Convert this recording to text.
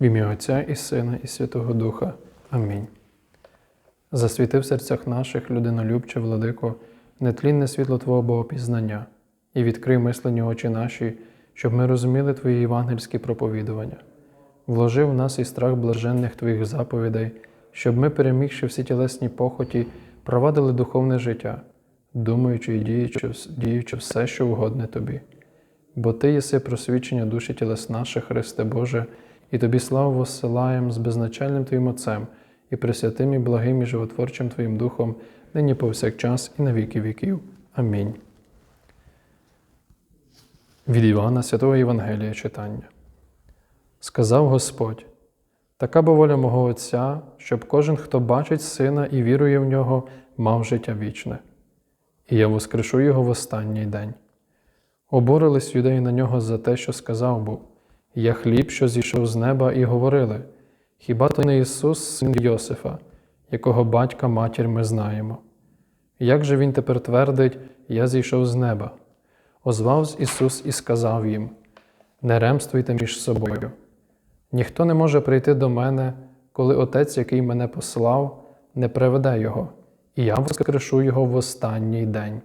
В ім'я Отця і Сина, і Святого Духа. Амінь. Засвіти в серцях наших, людинолюбче, владико, нетлінне світло Твого Богопізнання, і відкрий мислені очі наші, щоб ми розуміли Твої євангельські проповідування. Вложи в нас і страх блаженних Твоїх заповідей, щоб ми, перемігши всі тілесні похоті, провадили духовне життя, думаючи і діючи, діючи все, що угодне Тобі. Бо Ти єси просвічення душі тілес наших, Христе Боже, і Тобі славу воссилаєм з безначальним Твоїм Отцем і пресвятим і благим і животворчим Твоїм Духом, нині повсякчас і на віки віків. Амінь. Від Івана Святого Євангелія читання. Сказав Господь: така бо воля мого Отця, щоб кожен, хто бачить Сина і вірує в нього, мав життя вічне, і я воскрешу його в останній день. Оборились юдеї на нього за те, що сказав був: Я хліб, що зійшов з неба, і говорили: Хіба то не Ісус, син Йосифа, якого батька матір ми знаємо? Як же Він тепер твердить, Я зійшов з неба? Озвався Ісус і сказав їм: Не ремствуйте між собою. Ніхто не може прийти до мене, коли Отець, який мене послав, не приведе Його, і я воскрешу Його в останній день.